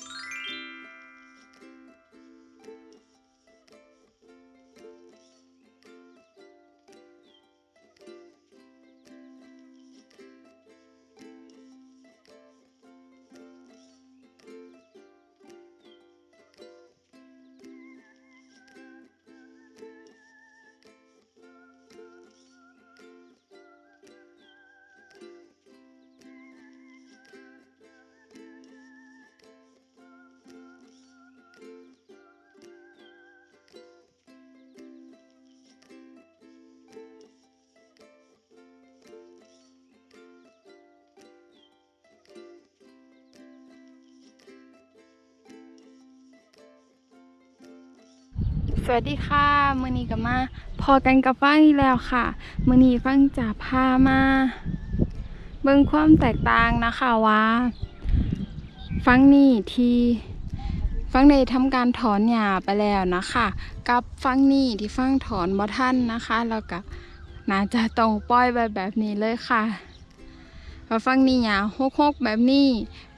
you สวัสดีค่ะมือนี้กับมาพอกันกับฟังอีกแล้วค่ะมือนี้ฟังจะพามา เบิ่งความแตกต่างนะคะว่าฟังนี่ที่ฟังในทำการถอนหญ้าไปแล้วนะคะ กับฟังนี่ที่ฟังถอนบ่ทันนะคะแล้วก็น่าจะต้องปล่อยไปแบบนี้เลยค่ะพอฟังนี่หญ้าหกแบบนี้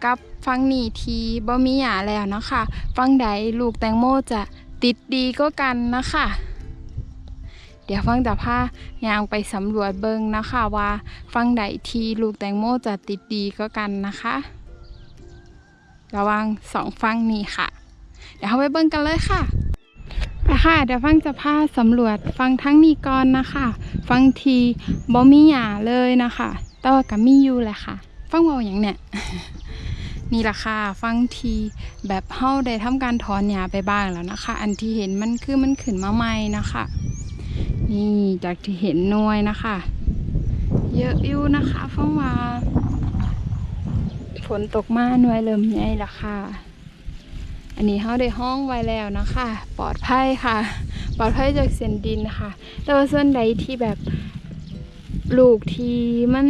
กับฟังนี่ที่บ่มีหญ้าแล้วนะคะ ฟังใดลูกแตงโมจะ ติดดีก็กันนะคะ เดี๋ยวฟังจะพายางไปสำรวจเบิงนะคะว่าฟังใดทีลูกแตงโมจะติดดีก็กันนะคะ ระวังสองฟังนี้ค่ะ เดี๋ยวเราไปเบิงกันเลยค่ะไปค่ะเดี๋ยวฟังจะพาสำรวจฟังทั้งนี้ก่อนนะคะ ฟังทีบ่มีหยาเลยนะคะแต่ว่าก็มีอยู่แหละค่ะ ฟังเว่าอย่างเนี่ย นี่ละค่ะฟังทีแบบเฮาได้ทำการถอนหญ้าไปบ้างแล้วนะคะ อันที่เห็นมันคือมันขึ้นมาใหม่นะคะ นี่จากที่เห็นน่วยนะคะ เยอะอยู่นะคะฟังว่าฝนตกมาหน่วยเริ่มใหญ่ละค่ะ อันนี้เฮาได้ห้องไว้แล้วนะคะ ปลอดภัยค่ะ ปลอดภัยจากเส้นดินค่ะ แต่ว่าส่วนใดที่แบบลูกที่มัน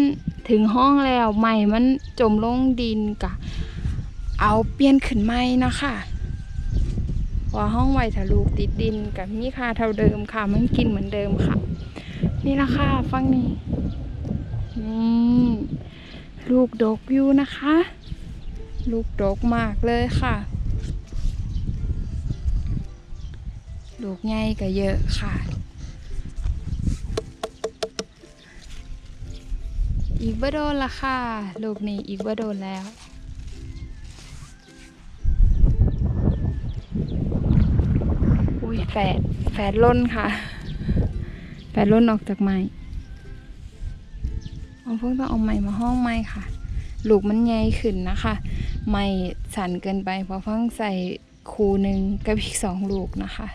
ถึงห้องแล้วใหม่มันจมลงดินกะ เอาเปลี่ยนขึ้นใหม่นะคะว่าห้องไว้ถ้าลูกติดดินกับมีค่าเท่าเดิมค่ะ มันกินเหมือนเดิมค่ะ นี่ละค่ะฟังนี่นี่ลูกดกอยู่นะคะ ลูกดกมากเลยค่ะ ลูกใหญ่ก็เยอะค่ะ อีกบ่โดนละค่ะ ลูกนี่อีกบ่โดนแล้ว ยแฝดแฝดล้นค่ะแฝดล้นออกจากไม้เอาเพิ่งต้องเอาไม้มาห้องไม้ค่ะ ลูกมันใหญ่ขึ้นนะคะ ไม้สั่นเกินไปเพราะเพิ่งใส่คูหนึ่งกับอีกสองลูกนะคะ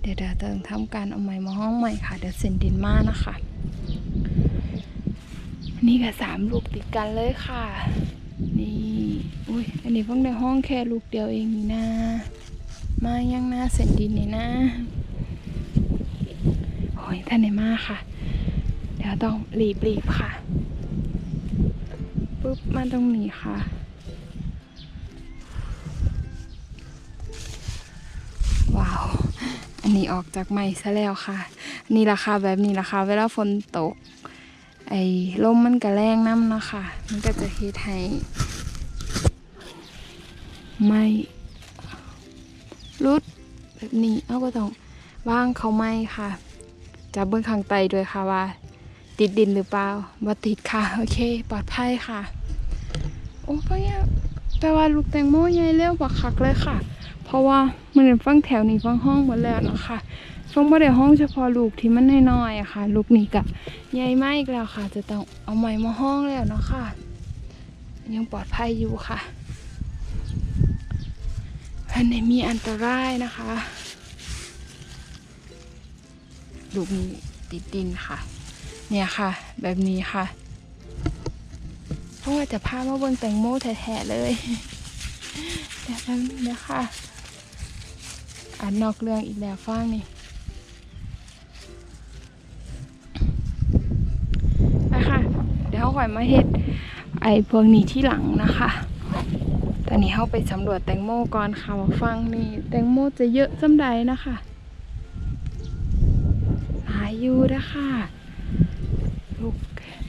เดี๋ยวเดี๋ยวเติมทำการเอาไม้มาห้องใหม่ค่ะ เดี๋ยวเซ็นดินมานะคะ นี่ก็สามลูกติดกันเลยค่ะ นี่ อุ้ยอันนี้เพิ่งในห้องแค่ลูกเดียวเองนี่นะ มายังหน้าเส้นดินนี่นะโอ้ยท่านไหนมาค่ะ เดี๋ยวต้องรีบรีบค่ะปุ๊บมาตรงนี้ค่ะว้าว อันนี้ออกจากไม้ซะแล้วค่ะ นี่ราคาแบบนี้ราคาเวลาฝนตก ไอ้ลมมันกระแรงน้ำเนาะค่ะ มันก็จะเฮ็ดให้ไม่ รุดแบบนี้เอาก็ต้องว่างเขาไม่ค่ะจับเบื้องข้างไตด้วยค่ะว่า ติดดินหรือเปล่าว่าติดค่ะโอเค ปลอดภัยค่ะ โอ้พ่อเนี่ยแปลว่าลูกแตงโมใหญ่เร็วกว่าคักเลยค่ะ เพราะว่ามันเป็นฟังแถวนี้ฟังห้องหมดแล้วนะคะฟังบ่ได้ห้องเฉพาะลูกที่มันน้อยๆอะค่ะ ลูกนี่กับใหญ่มากอีกแล้วค่ะ จะต้องเอาใหม่มาห้องแล้วเนาะค่ะ ยังปลอดภัยอยู่ค่ะ ภายในมีอันตรายนะคะลูกนี้ติดดินค่ะ เนี่ยค่ะ แบบนี้ค่ะเพราะว่าจะพามาบิ่งแตงโมแท้ๆเลยแต่แบบนี้นะคะอ่านนอกเรื่องอีกแล้วฟังนี่นะคะเดี๋ยวเขาค่อยมาเฮ็ดไอ้พวกนี้ที่หลังนะคะ อนนี้เข้าไปสำรวจแตงโมก่อนค่ะว่าฟังนี่แตงโมจะเยอะจำใดนะคะหายอยู่นะคะลูก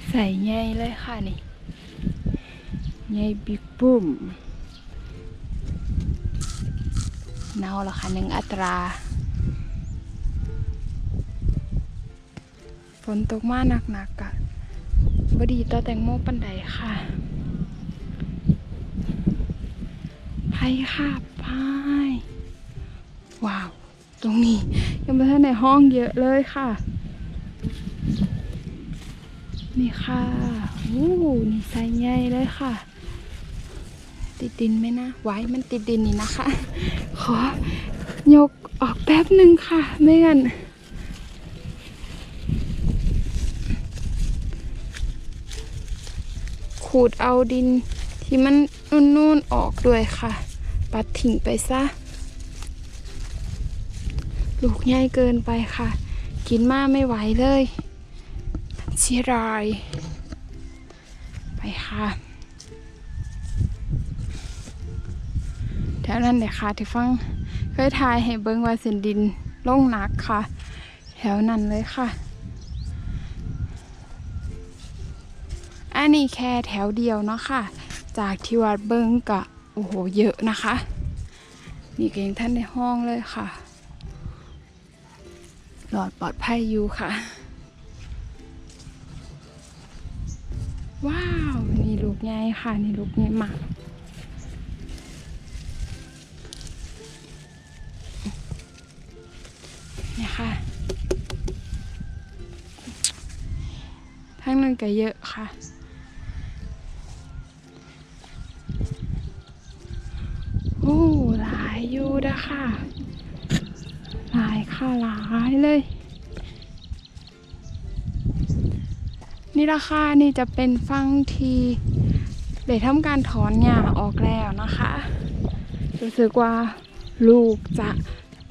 ใส่ใหญ่เลยค่ะนี่ใหญ่บิ๊กบุ้มเน่าแล้วค่ะหนึ่งอัตราฝนตกมาหนักๆกะบดีต่อแตงโมปันใดค่ะไป ค่ะไปว้าว ตรงนี้ ยังไม่ทันในห้องเยอะเลยค่ะ นี่ค่ะโอ้นี่ใส่ใหญ่เลยค่ะ ติดดินไหมนะ ไว้มันติดดินนี่นะคะ ขอยกออกแป๊บหนึ่งค่ะ ไม่งั้นขูดเอาดินที่มันนุ่นๆออกด้วยค่ะ ปัดทิ้งไปซะ ลูกใหญ่เกินไปค่ะ กินมากไม่ไหวเลยเชียราย ไปค่ะแถวนั้นเลยค่ะที่ฟังเคยทายให้เบิ้งว่าเส้นดินล่งหนักค่ะ แถวนั้นเลยค่ะ อันนี้แค่แถวเดียวเนาะค่ะ จากที่วัดเบิ้งกะ โอ้โห เยอะนะคะ นี่เกงท่านในห้องเลยค่ะ หลอดปลอดภัยอยู่ค่ะ ว้าว นี่ลูกใหญ่ค่ะ นี่ลูกใหญ่มากเนี่ยค่ะทั้งนึงก็เยอะค่ะ โอ้หลายอะค่ะหลายค่ะหลายเลย นี่ราคานี่จะเป็นฟังทีเดี๋ยวทำการถอนหญ้าออกแล้วนะคะรู้สึกว่าลูกจะ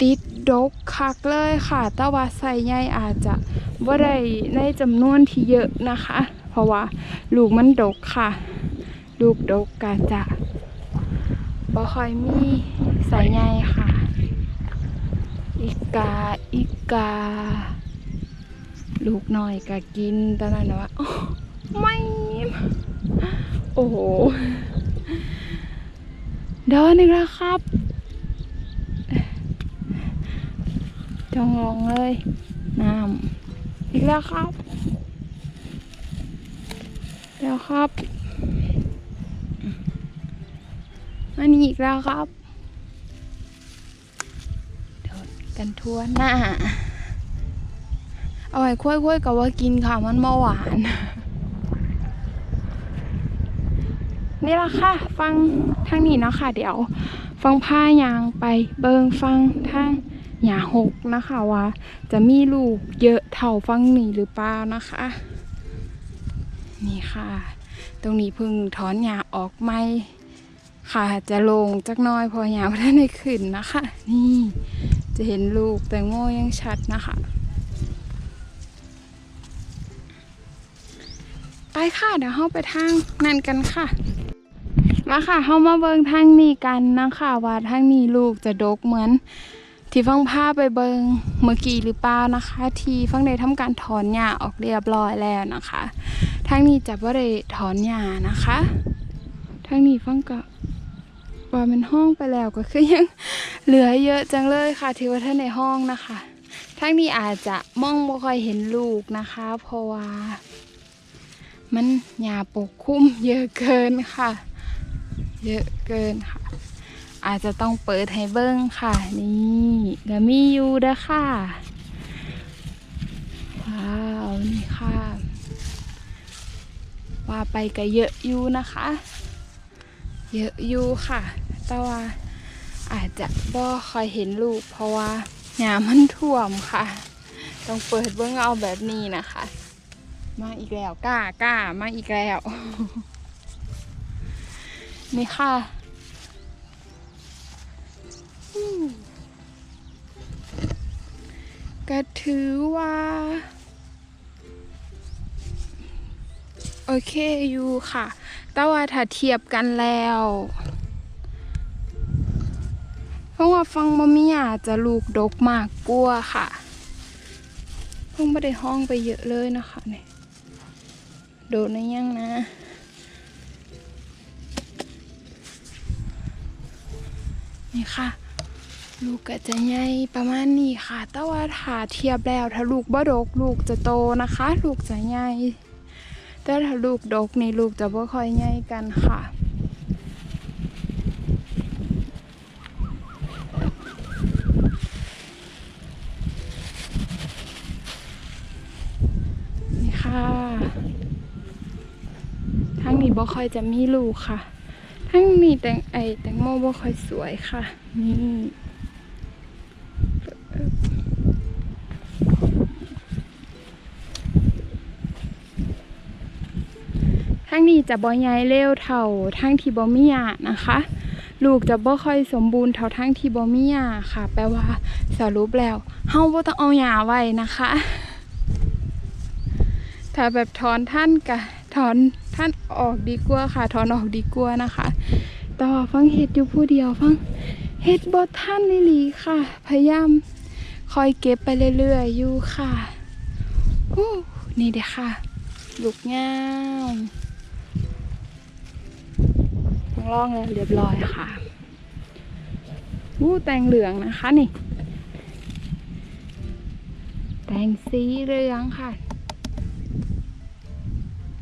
ติดดกคักเลยค่ะ แต่ว่าใส่ใหญ่อาจจะว่าได้ในจำนวนที่เยอะนะคะ เพราะว่าลูกมันดกค่ะ ลูกดกก็จะ บ่ค่อยมีใส่ใหญ่ค่ะ อีกา อีกา ลูกน้อยก็กินตอนนั้นนะว่าไม่โอ้โหเดินอีกแล้วครับจองลงเลยน้ำอีกแล้วครับ แล้วครับ อันนี้อีกแล้วครับโดดกันทั่วหน้าเอาไว้ค่อยๆกับว่ากินค่ะมันเบาหวาน นี่ละค่ะ ฟังทางนี้นะค่ะเดี๋ยว ฟังผ้ายางไปเบิงฟังทางหยาหกนะคะว่า จะมีลูกเยอะเท่าฟังนี้หรือเปล่านะคะ นี่ค่ะ ตรงนี้เพิ่งถอนหยาออกไหม ค่ะจะลงจักน้อยพอยาไม่ได้ในขึ้นนะคะ นี่จะเห็นลูกแตงโมยังชัดนะคะ ไปค่ะเดี๋ยวเราไปทางนั่นกันค่ะ มาค่ะเรามาเบิงทางนี้กันนะคะว่าทางนี้ลูกจะดกเหมือน ที่ฟังพาไปเบิงเมื่อกี้หรือเปล่านะคะ ที่ฟังได้ทำการถอนหญ้าออกเรียบร้อยแล้วนะคะทางนี้จะบ่ได้ถอนหญ้านะคะทางนี้ฟังก็ ว่ามันห้องไปแล้วก็คือยังเหลือเยอะจังเลยค่ะที่ว่าท่านในห้องนะคะทางนี้อาจจะมองไม่ค่อยเห็นลูกนะคะ เพราะว่ามันหญ้าปกคลุมเยอะเกินค่ะ เยอะเกินค่ะ อาจจะต้องเปิดให้เบิ้งค่ะ นี่ก็มีอยู่เด้ค่ะว้าวนี่ค่ะ ว่าไปก็เยอะอยู่นะคะ เยอะอยู่ค่ะ แต่ว่าอาจจะบ่ค่อยเห็นลูก เพราะว่าหญ้ามันท่วมค่ะ ต้องเปิดเบิ้องเอาแบบนี้นะคะ มาอีกแล้วกล้ากล้ามาอีกแล้ว นี่ค่ะก็ถือว่า โอเคอยู่ค่ะ แต่ว่าถ้าเทียบกันแล้วเพราะว่าฟังมะมี่อาจจะลูกดกมากกลัวค่ะเพิ่งไม่ได้ห้องไปเยอะเลยนะคะเนี่ยโดดในยังนะนี่ค่ะ ลูกก็จะใหญ่ประมาณนี้ค่ะ แต่ว่าถ้าเทียบแล้วถ้าลูกบ่ดก ลูกจะโตนะคะ ลูกจะใหญ่ แต่ถ้าลูกดกนี่ลูกจะบ่ค่อยใหญ่กันค่ะนี่ค่ะทั้งนี้บ่ค่อยจะมีลูกค่ะ ทั้งนี้แตงไอแตงโมบ่ค่อยสวยค่ะนี่ ทั้งนี้ จะบ่ใหญ่เร็วเท่าทั้งที่บ่มีหญ้านะคะ ลูกจะบ่ค่อยสมบูรณ์เท่าทั้งที่บ่มีหญ้าค่ะ แปลว่าสรุปแล้วเฮาบ่ต้องเอาหญ้าไว้นะคะ ถ้าแบบถอนท่านกะถอนท่านออกดีกว่าค่ะถอนออกดีกว่านะคะแต่ว่าฟังเฮ็ดอยู่ผู้เดียวฟังเฮ็ดบ่ท่านลิลีค่ะ พยายามคอยเก็บไปเรื่อยๆอยู่ค่ะอู้นี่เด้ค่ะ ลูกงาม ต้องลองเลยเรียบร้อยค่ะอู้แตงเหลืองนะคะนี่ แตงสีเหลืองค่ะ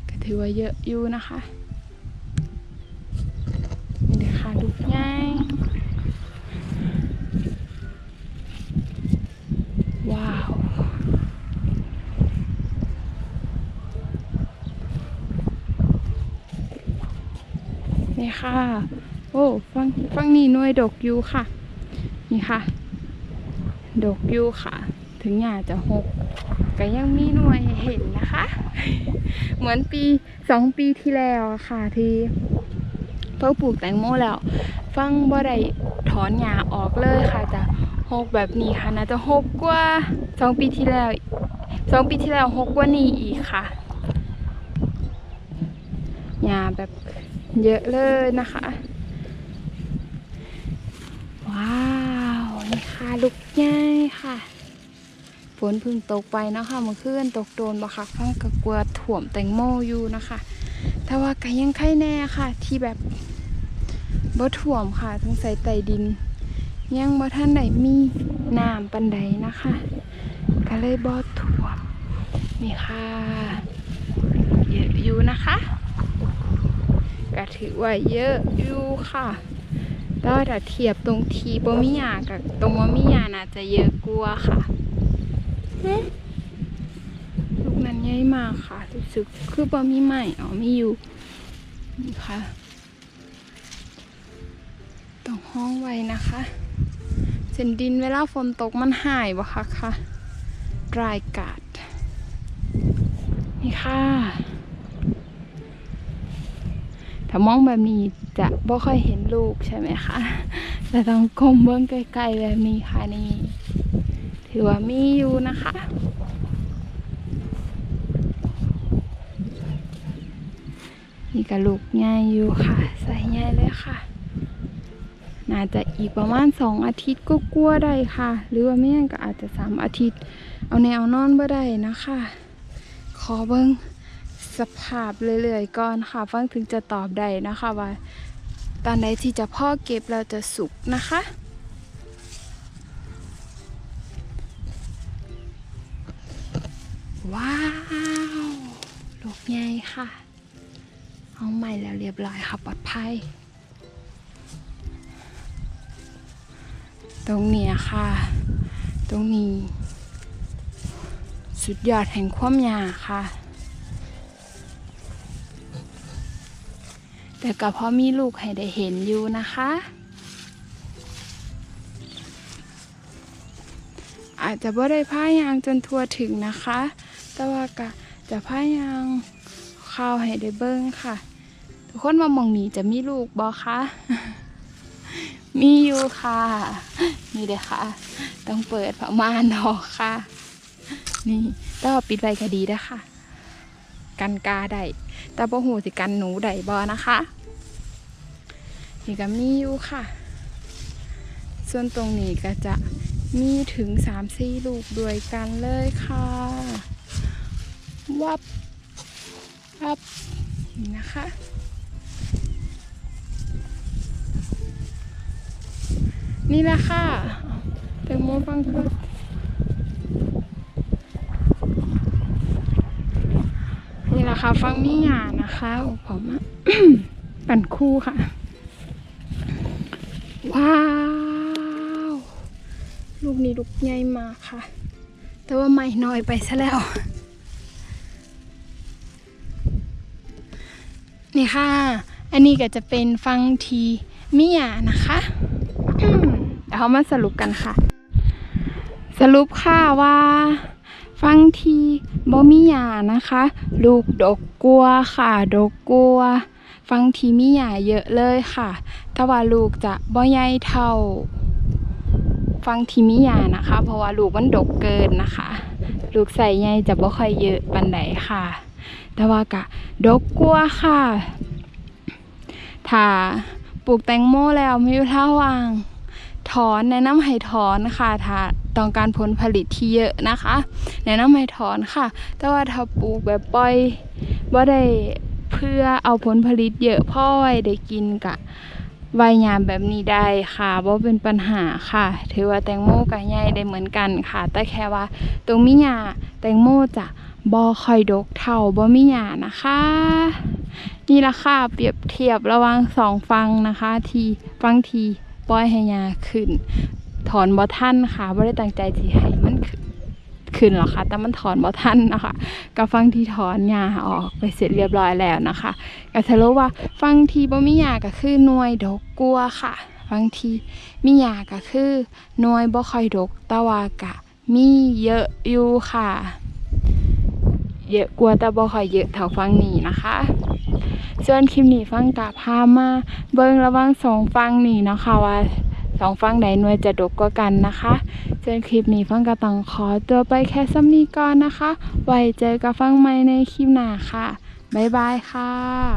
ก็ถือว่าเยอะอยู่นะคะนี่เดี๋ยวค่ะดูง่าย ว้าว นี่ค่ะ โอ้ฟังฟังนี่น่วยดกยูค่ะ นี่ค่ะ ดกยูค่ะ ถึงหญ้าจะหกก็ยังมีหน่วยเห็นนะคะ เหมือนปีสองปีที่แล้วค่ะที่เพิ่งปลูกแตงโมแล้ว ฟังบ่ได้ถอนหญ้าออกเลยค่ะจะหกแบบนี้ค่ะน่าจะหกกว่าสองปีที่แล้วสองปีที่แล้วหกกว่านี้อีกค่ะหญ้าแบบ เยอะเลยนะคะ ว้าวนี่ค่ะลูกใหญ่ค่ะฝนพึ่งตกไปนะคะเมื่อคืนตกโดนบ่คักฟังกะกลัวถ่วมแตงโมอยู่นะคะแต่ว่าก็ยังไข่แน่ค่ะ ที่แบบบ่ถ่วมค่ะทั้งใส่ใต้ดิน ยังบ่ท่านไหนมีน้ำปันใดนะคะก็เลยบ่ถ่วมนี่ค่ะ เยอะอยู่นะคะ ก็ถือว่าเยอะอยู่ค่ะแต่ว่าถ้าเทียบตรงทีบ่มีหยากับตรงบ่มีหยาน่าจะเยอะกว่าค่ะลูกนั้นใหญ่มากค่ะรู้สึกคือบ่มีใหม่อ๋อมีอยู่นี่ค่ะต้องห้องไว้นะคะเส้นดินเวลาฝนตกมันหายบ่คะค่ะรายกาดนี่ค่ะ ถ้ามองแบบนี้จะบ่ค่อยเห็นลูกใช่ไหมคะแต่ต้องก้มเบื้องใกล้ๆแบบนี้ค่ะนี่ ถือว่ามีอยู่นะคะนี่กระลูกง่ายอยู่ค่ะ ใส่ง่ายเลยค่ะ น่าจะอีกประมาณสองอาทิตย์ก็กลัวได้ค่ะ หรือว่าไม่งั้นก็อาจจะสามอาทิตย์ เอาแนวนอนบ่ได้นะคะ ขอเบิ้ง สภาพเรื่อยๆก่อนค่ะฟังถึงจะตอบได้นะคะว่า ตอนไหนที่จะพ่อเก็บเราจะสุกนะคะว้าวลูกใหญ่ค่ะ เอาใหม่แล้วเรียบร้อยค่ะปลอดภัย ตรงนี้ค่ะ ตรงนี้ สุดยอดแห่งความยาค่ะ แต่ก็พราะมีลูกให้ได้เห็นอยู่นะคะ อาจจะบ่ได้พายางจนทั่วถึงนะคะ แต่ว่าก็จะพายางข้าวให้ได้เบิ้งค่ะ ทุกคนมามองนี้จะมีลูกบอคะมีอยู่ค่ะ นี่เด้ค่ะ ต้องเปิดประมาณดอกค่ะ นี่แต่ว่าปิดไว้ก็ดีนะคะ กันกาได้แต่บ่หูสิกันหนูได้บอนะคะนี่ก็มีอยู่ค่ะ ส่วนตรงนี้ก็จะมีถึงสามสี่ลูกด้วยกันเลยค่ะวับวับนี่นะคะนี่แหละค่ะเอาแตงโมฟังค่ะ นะคะ ฟังมีหยานะคะโอ้ผมอะปั่นคู่ค่ะ ว้าว ลูกนี้ลูกใหญ่มากค่ะ แต่ว่าไม่น้อยไปซะแล้ว นี่ค่ะ อันนี้ก็จะเป็นฟังทีมิยานะคะเดี๋ยวเขามาสรุปกันค่ะ สรุปค่ะว่า ฟังทีบอมิยานะคะ ลูกดกกลัวค่ะ ดกกลัว ฟังทีมิยาเยอะเลยค่ะ แต่ว่าลูกจะบ่ใหญ่เท่า ฟังทีมิยานะคะ เพราะว่าลูกมันดกเกินนะคะ ลูกใส่ใหญ่จะบ่ค่อยเยอะปันใดค่ะ แต่ว่ากะดกกลัวค่ะ ถ้าปลูกแตงโมแล้วมีเวลาว่าง ถอนแนะนำให้ถอนค่ะถ้า ต้องการผลผลิตที่เยอะนะคะแนะนำให้ถอนค่ะ แต่ว่าถ้าปลูกแบบปล่อยบ่าได้เพื่อเอาผลผลิตเยอะพ่อไว้ได้กินกะใบยามแบบนี้ได้ค่ะบ่าเป็นปัญหาค่ะ ถือว่าแตงโมกับใหญ่ได้เหมือนกันค่ะ แต่แค่ว่าตรงมิหยาแตงโมจะบ่ค่อยดกเท่าบ่มิหยานะคะ นี่ละค่ะเปรียบเทียบระหว่างสองฟังนะคะ ทีฟังทีปล่อยให้ยาขึ้น ถอนบ่ทันค่ะไม่ได้ตั้งใจที่ให้มันขึ้นหรอกค่ะ แต่มันถอนบ่ทันนะคะกับฟังที่ถอนยาออกไปเสร็จเรียบร้อยแล้วนะคะก็สรุปว่าฟังทีบ่มียาก็คือหน่วยดกกลัวค่ะฟังทีมียาก็คือหน่วยบ่ค่อยดกแต่ว่ากะมีเยอะอยู่ค่ะ เยอะกว่าแต่บ่ค่อยเยอะเท่าฟังนี้นะคะส่วนคลิปนี้ฟังกะพามาเบิ่งระว่างสองฟังนี่นะคะว่า สองฟังไหนหน่วยจะดกกว่ากันนะคะเจนคลิปนี้ฟังกระตังขอตัวไปแค่ซ้ำนี้ก่อนนะคะ ไว้เจอกับฟังใหม่ในคลิปหน้าค่ะ บ๊ายบายค่ะ